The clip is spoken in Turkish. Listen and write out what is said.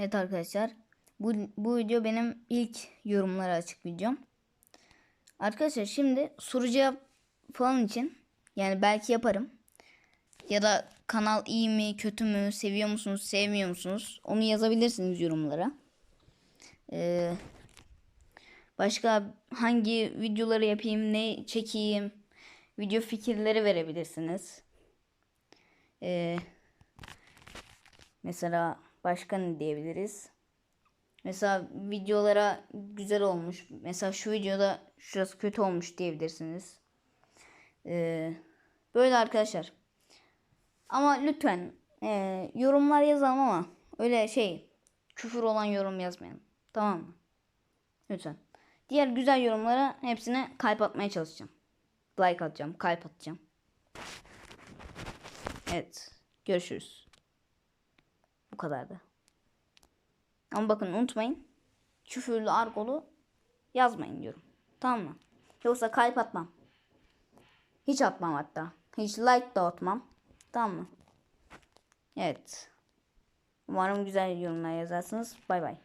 Evet arkadaşlar. Bu, bu video benim ilk yorumlara açık videom. Arkadaşlar şimdi soru cevap falan için yani belki yaparım. Ya da kanal iyi mi kötü mü seviyor musunuz sevmiyor musunuz onu yazabilirsiniz yorumlara. Ee, başka hangi videoları yapayım ne çekeyim video fikirleri verebilirsiniz. Ee, Mesela başka ne diyebiliriz? Mesela videolara güzel olmuş. Mesela şu videoda şurası kötü olmuş diyebilirsiniz. Ee, böyle arkadaşlar. Ama lütfen ee, yorumlar yazalım ama öyle şey küfür olan yorum yazmayalım. Tamam mı? Lütfen. Diğer güzel yorumlara hepsine kalp atmaya çalışacağım. Like atacağım, kalp atacağım. Evet. Görüşürüz. Kadardı. Ama bakın unutmayın. Küfürlü argolu yazmayın diyorum. Tamam mı? Yoksa kalp atmam. Hiç atmam hatta. Hiç like da atmam. Tamam mı? Evet. Umarım güzel yorumlar yazarsınız. Bay bay.